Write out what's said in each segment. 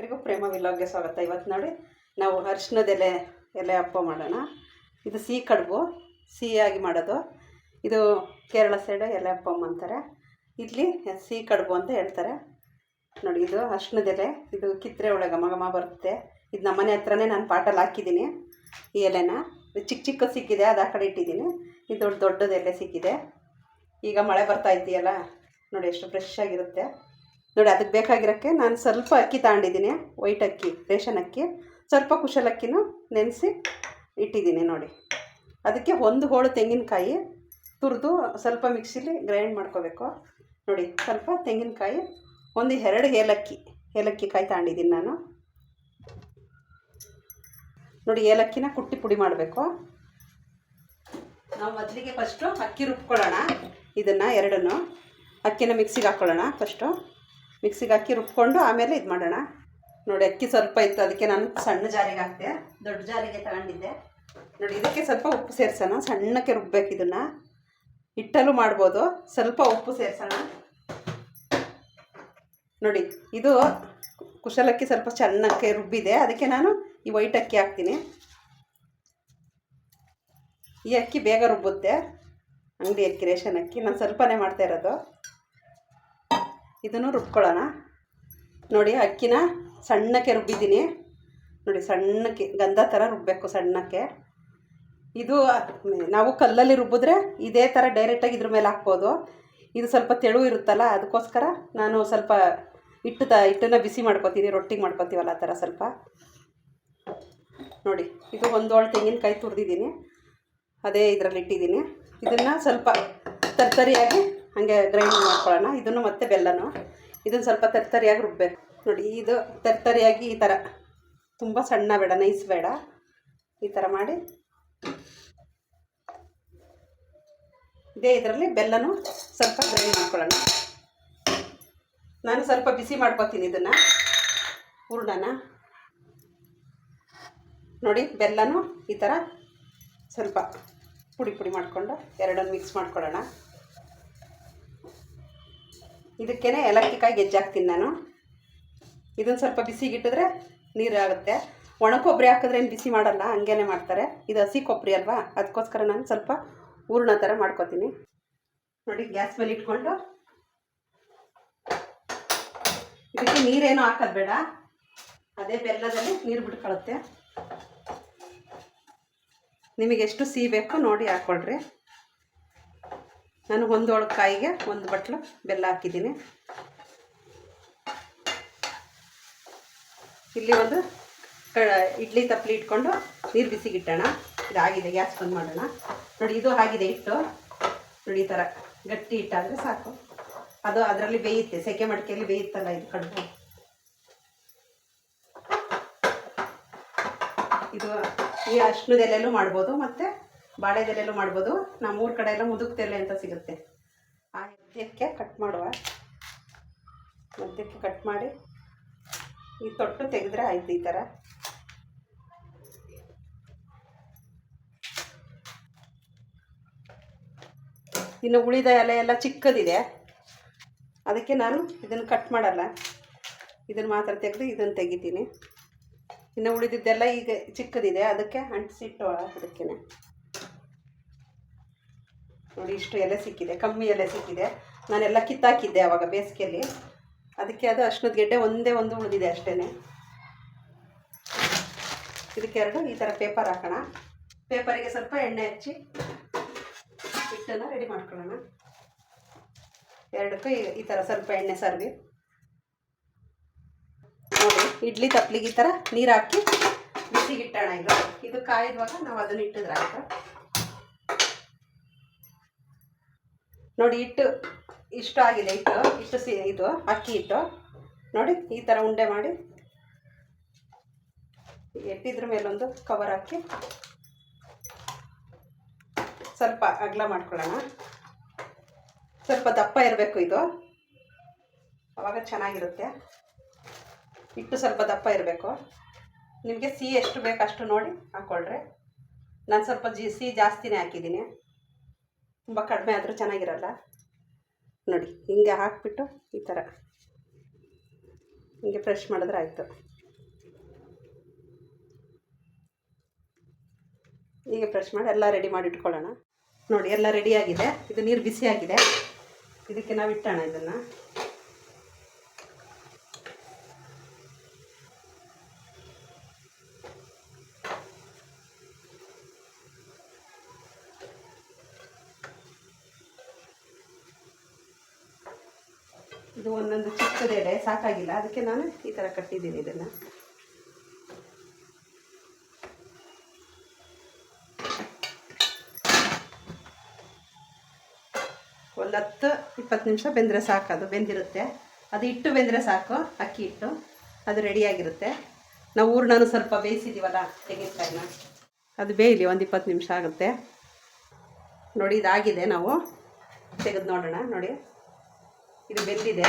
ಎಲ್ರಿಗೂ ಪ್ರೇಮ ವಿಲಾಗ್ಗೆ ಸ್ವಾಗತ. ಇವತ್ತು ನೋಡಿ ನಾವು ಅರಿಶಿನದ ಎಲೆ ಎಲೆ ಹಬ್ಬ ಮಾಡೋಣ. ಇದು ಸಿಹಿ ಕಡುಬು ಸಿಹಿಯಾಗಿ ಮಾಡೋದು. ಇದು ಕೇರಳ ಸೈಡು ಎಲೆ ಹಪ್ಪಮ್ಮ ಅಂತಾರೆ. ಇಲ್ಲಿ ಸಿಹಿ ಕಡುಬು ಅಂತ ಹೇಳ್ತಾರೆ. ನೋಡಿ, ಇದು ಅರಿಶಿನದ ಎಲೆ, ಇದು ಕಿತ್ತರೆ ಒಳಗೆ ಘಮ ಬರುತ್ತೆ. ಇದು ನಮ್ಮ ಮನೆ ಹತ್ರನೇ ನಾನು ಪಾಟಲ್ಲಿ ಹಾಕಿದ್ದೀನಿ ಈ ಎಲೆನ. ಚಿಕ್ಕ ಚಿಕ್ಕ ಸಿಕ್ಕಿದೆ, ಅದು ಆ ಕಡೆ ಇಟ್ಟಿದ್ದೀನಿ. ಇದು ದೊಡ್ಡ ದೊಡ್ಡದು ಎಲೆ ಸಿಕ್ಕಿದೆ. ಈಗ ಮಳೆ ಬರ್ತಾ ಇದೆಯಲ್ಲ, ನೋಡಿ ಎಷ್ಟು ಫ್ರೆಶ್ ಆಗಿರುತ್ತೆ. ನೋಡಿ, ಅದಕ್ಕೆ ಬೇಕಾಗಿರೋಕ್ಕೆ ನಾನು ಸ್ವಲ್ಪ ಅಕ್ಕಿ ತಗೊಂಡಿದ್ದೀನಿ ವೈಟ್ ಅಕ್ಕಿ, ರೇಷನ್ ಅಕ್ಕಿ. ಸ್ವಲ್ಪ ಕುಶಲಕ್ಕಿನೂ ನೆನೆಸಿ ಇಟ್ಟಿದ್ದೀನಿ ನೋಡಿ. ಅದಕ್ಕೆ ಒಂದು ಹೋಳು ತೆಂಗಿನಕಾಯಿ ತುರಿದು ಸ್ವಲ್ಪ ಮಿಕ್ಸಿಲಿ ಗ್ರೈಂಡ್ ಮಾಡ್ಕೋಬೇಕು. ನೋಡಿ, ಸ್ವಲ್ಪ ತೆಂಗಿನಕಾಯಿ, ಒಂದು ಎರಡು ಏಲಕ್ಕಿ ಏಲಕ್ಕಿ ಕಾಯಿ ತಗೊಂಡಿದ್ದೀನಿ ನಾನು. ನೋಡಿ, ಏಲಕ್ಕಿನ ಕುಟ್ಟಿ ಪುಡಿ ಮಾಡಬೇಕು. ನಾವು ಮೊದಲಿಗೆ ಫಸ್ಟು ಅಕ್ಕಿ ರುಬ್ಕೊಳ್ಳೋಣ, ಇದನ್ನು ಎರಡನ್ನು. ಅಕ್ಕಿನ ಮಿಕ್ಸಿಗೆ ಹಾಕ್ಕೊಳ್ಳೋಣ ಫಸ್ಟು ಮಿಕ್ಸಿಗೆ ಹಾಕಿ ರುಬ್ಕೊಂಡು ಆಮೇಲೆ ಇದು ಮಾಡೋಣ. ನೋಡಿ ಅಕ್ಕಿ ಸ್ವಲ್ಪ ಇತ್ತು, ಅದಕ್ಕೆ ನಾನು ಸಣ್ಣ ಜಾರಿಗೆ ಹಾಕ್ತೆ ದೊಡ್ಡ ಜಾರಿಗೆ ತಗೊಂಡಿದ್ದೆ. ನೋಡಿ, ಇದಕ್ಕೆ ಸ್ವಲ್ಪ ಉಪ್ಪು ಸೇರಿಸೋಣ. ಸಣ್ಣಕ್ಕೆ ರುಬ್ಬೇಕು ಇದನ್ನು. ಹಿಟ್ಟಲ್ಲೂ ಮಾಡ್ಬೋದು. ಸ್ವಲ್ಪ ಉಪ್ಪು ಸೇರಿಸೋಣ. ನೋಡಿ, ಇದು ಕುಶಲಕ್ಕಿ ಸ್ವಲ್ಪ ಚೆನ್ನಾಗಿ ರುಬ್ಬಿದೆ. ಅದಕ್ಕೆ ನಾನು ಈ ವೈಟ್ ಅಕ್ಕಿ ಹಾಕ್ತೀನಿ. ಈ ಅಕ್ಕಿ ಬೇಗ ರುಬ್ಬುತ್ತೆ. ಅಂಗಡಿ ಅಕ್ಕಿ, ರೇಷನ್ ಅಕ್ಕಿ. ನಾನು ಸ್ವಲ್ಪನೇ ಮಾಡ್ತಾ ಇರೋದು. ಇದನ್ನು ರುಬ್ಕೊಳ್ಳೋಣ. ನೋಡಿ, ಅಕ್ಕಿನ ಸಣ್ಣಕ್ಕೆ ರುಬ್ಬಿದ್ದೀನಿ. ನೋಡಿ, ಸಣ್ಣಕ್ಕೆ, ಗಂಧ ಥರ ರುಬ್ಬಬೇಕು ಸಣ್ಣಕ್ಕೆ. ಇದು, ನಾವು ಕಲ್ಲಲ್ಲಿ ರುಬ್ಬಿದ್ರೆ ಇದೇ ಥರ ಡೈರೆಕ್ಟಾಗಿ ಇದ್ರ ಮೇಲೆ ಹಾಕ್ಬೋದು. ಇದು ಸ್ವಲ್ಪ ತೆಳು ಇರುತ್ತಲ್ಲ, ಅದಕ್ಕೋಸ್ಕರ ನಾನು ಸ್ವಲ್ಪ ಹಿಟ್ಟು ತ, ಹಿಟ್ಟನ್ನು ಬಿಸಿ ಮಾಡ್ಕೊತೀನಿ, ರೊಟ್ಟಿಗೆ ಮಾಡ್ಕೋತೀವಲ್ಲ ಆ ಥರ ಸ್ವಲ್ಪ. ನೋಡಿ, ಇದು ಒಂದು ಒಳ ತೆಂಗಿನಕಾಯಿ ತುರಿದಿದ್ದೀನಿ. ಅದೇ ಇದರಲ್ಲಿ ಇಟ್ಟಿದ್ದೀನಿ. ಇದನ್ನು ಸ್ವಲ್ಪ ತರ್ತರಿಯಾಗಿ ಹಾಗೆ ಗ್ರೈಂಡ್ ಮಾಡ್ಕೊಳ್ಳೋಣ ಇದನ್ನು ಮತ್ತೆ ಬೆಲ್ಲನು. ಇದನ್ನು ಸ್ವಲ್ಪ ತರ್ತರಿಯಾಗಿ ರುಬ್ಬೇಕು. ನೋಡಿ, ಇದು ತರ್ತರಿಯಾಗಿ ಈ ಥರ ತುಂಬ ಸಣ್ಣ ಬೇಡ, ನೈಸ್ ಬೇಡ. ಈ ಥರ ಮಾಡಿ. ಇದೇ ಇದರಲ್ಲಿ ಬೆಲ್ಲನೂ ಸ್ವಲ್ಪ ಗ್ರೈಂಡ್ ಮಾಡ್ಕೊಳ್ಳೋಣ ನಾನು ಸ್ವಲ್ಪ ಬಿಸಿ ಮಾಡ್ಕೊತೀನಿ ಇದನ್ನು, ಹೂರ್ಣನ. ನೋಡಿ, ಬೆಲ್ಲನೂ ಈ ಥರ ಸ್ವಲ್ಪ ಪುಡಿ ಪುಡಿ ಮಾಡಿಕೊಂಡು ಎರಡನ್ನು ಮಿಕ್ಸ್ ಮಾಡ್ಕೊಳ್ಳೋಣ ಇದಕ್ಕೇ ಏಲಕ್ಕಿ ಕಾಯಿ ಗೆಜ್ಜಾಕ್ತೀನಿ ನಾನು. ಇದನ್ನು ಸ್ವಲ್ಪ ಬಿಸಿಗಿಟ್ಟಿದ್ರೆ ನೀರು ಆಗುತ್ತೆ ಒಣ ಕೊಬ್ಬರಿ ಹಾಕಿದ್ರೆ ಏನು ಬಿಸಿ ಮಾಡಲ್ಲ, ಹಂಗೇನೆ ಮಾಡ್ತಾರೆ. ಇದು ಹಸಿ ಕೊಬ್ಬರಿ ಅಲ್ವಾ? ಅದಕ್ಕೋಸ್ಕರ ನಾನು ಸ್ವಲ್ಪ ಹೂರ್ಣ ಥರ ಮಾಡ್ಕೊತೀನಿ. ನೋಡಿ, ಗ್ಯಾಸ್ ಮೇಲೆ ಇಟ್ಕೊಂಡು. ಇದಕ್ಕೆ ನೀರೇನು ಹಾಕೋದು ಬೇಡ. ಅದೇ ಬೆಲ್ಲದಲ್ಲಿ ನೀರು ಬಿಟ್ಕೊಳ್ಳುತ್ತೆ ನಿಮಗೆ ಎಷ್ಟು ಸಿಹಿ ಬೇಕೋ ನೋಡಿ ಹಾಕ್ಕೊಳ್ರಿ ನಾನು ಒಂದು ಒಳಗೆ ಕಾಯಿಗೆ ಒಂದು ಬಟ್ಲು ಬೆಲ್ಲ ಹಾಕಿದ್ದೀನಿ. ಇಲ್ಲಿ ಒಂದು ಇಡ್ಲಿ ತಪ್ಪಲಿ ಇಟ್ಕೊಂಡು ನೀರು ಬಿಸಿಗಿಟ್ಟೋಣ. ಇದಾಗಿದೆ, ಗ್ಯಾಸ್ ಬಂದ್ ಮಾಡೋಣ. ನೋಡಿ, ಇದು ಆಗಿದೆ ಹಿಟ್ಟು. ನೋಡಿ, ಈ ಥರ ಗಟ್ಟಿ ಹಿಟ್ಟಾದರೆ ಸಾಕು. ಅದು ಅದರಲ್ಲಿ ಬೇಯುತ್ತೆ, ಸೆಕೆ ಮಡಿಕೆಯಲ್ಲಿ ಬೇಯುತ್ತಲ್ಲ ಇದು ಕಡುಬು. ಇದು ಈ ಅರ್ಶಿನದ ಎಲೆಯಲ್ಲೂ ಮಾಡ್ಬೋದು, ಮತ್ತು ಬಾಳೆದೆಲೆಯಲ್ಲೂ ಮಾಡ್ಬೋದು. ನಮ್ಮೂರ ಕಡೆ ಎಲ್ಲ ಮುದುಕ್ತೆಲೆ ಅಂತ ಸಿಗುತ್ತೆ. ಆ ಮಧ್ಯಕ್ಕೆ ಕಟ್ ಮಾಡುವ. ಮಧ್ಯಕ್ಕೆ ಕಟ್ ಮಾಡಿ ಈ ತೊಟ್ಟು ತೆಗೆದ್ರೆ ಆಯ್ತು ಈ ಥರ ಇನ್ನು ಉಳಿದ ಎಲೆ ಎಲ್ಲ ಚಿಕ್ಕದಿದೆ. ಅದಕ್ಕೆ ನಾನು ಇದನ್ನು ಕಟ್ ಮಾಡಲ್ಲ. ಇದನ್ನು ಮಾತ್ರ ತೆಗೆದು ಇದನ್ನು ತೆಗಿತೀನಿ. ಇನ್ನು ಉಳಿದಿದ್ದೆಲ್ಲ ಈಗ ಚಿಕ್ಕದಿದೆ. ಅದಕ್ಕೆ ಅಂಟಿಸಿಟ್ಟು ಅದಕ್ಕೆ ನೋಡಿ, ಇಷ್ಟು ಎಲೆ ಸಿಕ್ಕಿದೆ, ಕಮ್ಮಿ ಎಲೆ ಸಿಕ್ಕಿದೆ. ನಾನೆಲ್ಲ ಕಿತ್ತಾಕಿದ್ದೆ ಆವಾಗ ಬೇಸಿಗೆಯಲ್ಲಿ. ಅದಕ್ಕೆ ಅದು ಅಷ್ಟೊಂದು ಗೆಡ್ಡೆ ಒಂದೇ ಒಂದು ಉಳಿದಿದೆ ಅಷ್ಟೇ ಇದಕ್ಕೆ ಎರಡು, ಈ ಥರ ಪೇಪರ್ ಹಾಕೋಣ. ಪೇಪರಿಗೆ ಸ್ವಲ್ಪ ಎಣ್ಣೆ ಹಚ್ಚಿ, ಹಿಟ್ಟನ್ನು ರೆಡಿ ಮಾಡ್ಕೊಳ್ಳೋಣ. ಎರಡಕ್ಕೂ ಈ- ಥರ ಸ್ವಲ್ಪ ಎಣ್ಣೆ ಸರ್ವಿ ನೋಡಿ, ಇಡ್ಲಿ ತಪ್ಲಿಗೆ ಈ ಥರ ನೀರು ಹಾಕಿ ಬಿಸಿಗಿಟ್ಟೋಣ ಇದು ಇದು ಕಾಯಿದುವಾಗ ನಾವು ಅದನ್ನು ಇಟ್ಟಿದ್ರೆ ಆಯ್ತು? ನೋಡಿ ಹಿಟ್ಟು ಇಷ್ಟು ಆಗಿದೆ ಹಿಟ್ಟು ಇಷ್ಟು ಸಿ, ಇದು, ಅಕ್ಕಿ ಹಿಟ್ಟು ನೋಡಿ, ಈ ಥರ ಉಂಡೆ ಮಾಡಿ ಎಟ್ಟಿದ್ರ ಮೇಲೊಂದು ಕವರ್ ಹಾಕಿ. ಸ್ವಲ್ಪ ಅಗಲ ಮಾಡ್ಕೊಳ್ಳೋಣ. ಸ್ವಲ್ಪ ದಪ್ಪ ಇರಬೇಕು ಇದು. ಅವಾಗ ಚೆನ್ನಾಗಿರುತ್ತೆ. ಹಿಟ್ಟು ಸ್ವಲ್ಪ ದಪ್ಪ ಇರಬೇಕು. ನಿಮಗೆ ಸಿಹಿ ಎಷ್ಟು ಬೇಕು ಅಷ್ಟು ನೋಡಿ ಹಾಕ್ಕೊಳ್ರಿ ನಾನು ಸ್ವಲ್ಪ ಜಿ ಸಿಹಿ ಜಾಸ್ತಿನೇ ಹಾಕಿದ್ದೀನಿ. ತುಂಬ ಕಡಿಮೆ ಆದರೂ ಚೆನ್ನಾಗಿರಲ್ಲ. ನೋಡಿ, ಹಿಂಗೆ ಹಾಕ್ಬಿಟ್ಟು ಈ ಥರ ಹಿಂಗೆ ಫ್ರೆಶ್ ಮಾಡಿದ್ರೆ ಆಯಿತು. ಹೀಗೆ ಫ್ರೆಶ್ ಮಾಡಿ ಎಲ್ಲ ರೆಡಿ ಮಾಡಿ ಇಟ್ಕೊಳ್ಳೋಣ. ನೋಡಿ, ಎಲ್ಲ ರೆಡಿಯಾಗಿದೆ ಇದು ನೀರು ಬಿಸಿಯಾಗಿದೆ. ಇದಕ್ಕೆ ನಾವು ಇಟ್ಟೋಣ ಇದನ್ನು. ಇದು ಒಂದೊಂದು ಚಿಕ್ಕದೆಡೆ ಸಾಕಾಗಿಲ್ಲ. ಅದಕ್ಕೆ ನಾನು ಈ ಥರ ಕಟ್ಟಿದ್ದೀನಿ ಇದನ್ನು. ಒಂದು ಹತ್ತು, ಇಪ್ಪತ್ತು ನಿಮಿಷ ಬೆಂದರೆ ಸಾಕು. ಅದು ಬೆಂದಿರುತ್ತೆ. ಅದು ಇಟ್ಟು ಬೆಂದರೆ ಸಾಕು. ಅಕ್ಕಿ ಹಿಟ್ಟು ಅದು ರೆಡಿಯಾಗಿರುತ್ತೆ ನಾವು ಹೂರ್ಣನೂ ಸ್ವಲ್ಪ ಬೇಯಿಸಿದ್ದೀವಲ್ಲ ತೆಂಗಿನಕಾಯಿನ ಅದು ಬೇಯಲಿ, ಒಂದು ಇಪ್ಪತ್ತು ನಿಮಿಷ ಆಗುತ್ತೆ. ನೋಡಿ, ಇದಾಗಿದೆ ನಾವು. ತೆಗೆದು ನೋಡೋಣ. ನೋಡಿ. ಇದು ಬೆಂದಿದೆ.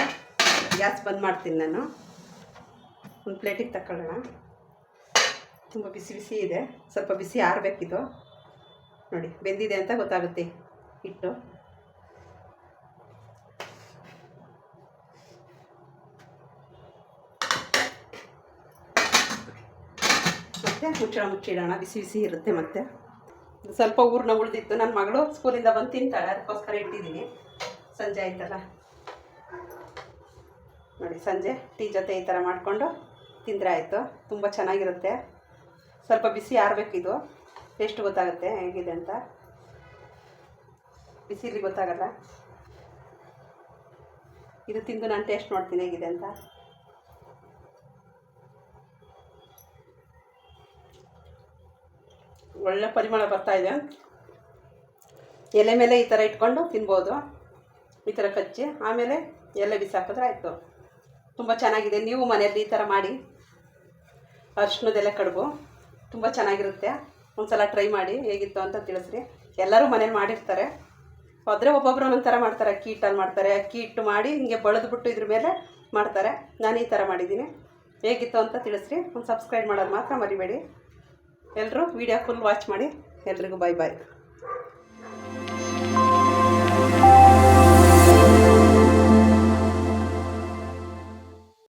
ಗ್ಯಾಸ್ ಬಂದ್ ಮಾಡ್ತೀನಿ ನಾನು. ಒಂದು ಪ್ಲೇಟಿಗೆ ತಗೊಳ್ಳೋಣ ತುಂಬ ಬಿಸಿ ಬಿಸಿ ಇದೆ. ಸ್ವಲ್ಪ ಬಿಸಿ ಆರಬೇಕಿದು. ನೋಡಿ, ಬೆಂದಿದೆ ಅಂತ ಗೊತ್ತಾಗುತ್ತೆ ಹಿಟ್ಟು. ಮತ್ತೆ ಮುಚ್ಚಳ ಮುಚ್ಚಿಡೋಣ. ಬಿಸಿ ಬಿಸಿ ಇರುತ್ತೆ ಮತ್ತೆ. ಸ್ವಲ್ಪ ಊರ್ನ ಉಳಿದಿತ್ತು. ನನ್ನ ಮಗಳು ಸ್ಕೂಲಿಂದ ಬಂದು ತಿಂತಾಳೆ. ಅದಕ್ಕೋಸ್ಕರ ಇಟ್ಟಿದ್ದೀನಿ. ಸಂಜೆ ಆಯ್ತಲ್ಲ. ನೋಡಿ, ಸಂಜೆ ಟೀ ಜೊತೆ ಈ ಥರ ಮಾಡಿಕೊಂಡು ತಿಂದರೆ ಆಯಿತು. ತುಂಬ ಚೆನ್ನಾಗಿರುತ್ತೆ. ಸ್ವಲ್ಪ ಬಿಸಿ ಆರಬೇಕಿದು ಟೇಸ್ಟ್ ಗೊತ್ತಾಗುತ್ತೆ, ಹೇಗಿದೆ ಅಂತ? ಬಿಸಿಲಿ ಗೊತ್ತಾಗಲ್ಲ. ಇದು ತಿಂದು ನಾನು ಟೇಸ್ಟ್ ನೋಡ್ತೀನಿ, ಹೇಗಿದೆ ಅಂತ. ಒಳ್ಳೆ ಪರಿಮಳ ಬರ್ತಾ ಇದೆ. ಎಲೆ ಮೇಲೆ ಈ ಥರ ಇಟ್ಕೊಂಡು ತಿನ್ಬೋದು. ಈ ಥರ ಕಚ್ಚಿ ಆಮೇಲೆ ಎಲೆ ಬಿಸಾಕಿದ್ರೆ ಆಯಿತು. ತುಂಬ ಚೆನ್ನಾಗಿದೆ. ನೀವು ಮನೆಯಲ್ಲಿ ಈ ಥರ ಮಾಡಿ. ಅರ್ಶಿನದೆಲ್ಲ ಕಡುಬು. ತುಂಬ ಚೆನ್ನಾಗಿರುತ್ತೆ. ಒಂದ್ಸಲ ಟ್ರೈ ಮಾಡಿ ಹೇಗಿತ್ತು ಅಂತ ತಿಳಿಸ್ರಿ. ಎಲ್ಲರೂ ಮನೇಲಿ ಮಾಡಿರ್ತಾರೆ. ಆದರೆ ಒಬ್ಬೊಬ್ಬರು ಒಂದೊಂದು ಥರ ಮಾಡ್ತಾರೆ. ಅಕ್ಕಿ ಹಿಟ್ಟಲ್ಲಿ ಮಾಡ್ತಾರೆ. ಅಕ್ಕಿ ಹಿಟ್ಟು ಮಾಡಿ ಹಿಂಗೆ ಬಳೆದ್ಬಿಟ್ಟು ಇದ್ರ ಮೇಲೆ ಮಾಡ್ತಾರೆ. ನಾನು ಈ ಥರ ಮಾಡಿದ್ದೀನಿ. ಹೇಗಿತ್ತು ಅಂತ ತಿಳಿಸ್ರಿ. ಒಂದು ಸಬ್ಸ್ಕ್ರೈಬ್ ಮಾಡೋದು ಮಾತ್ರ ಮರಿಬೇಡಿ. ಎಲ್ಲರೂ ವೀಡಿಯೋ ಫುಲ್ ವಾಚ್ ಮಾಡಿ. ಎಲ್ರಿಗೂ ಬಾಯ್ ಬಾಯ್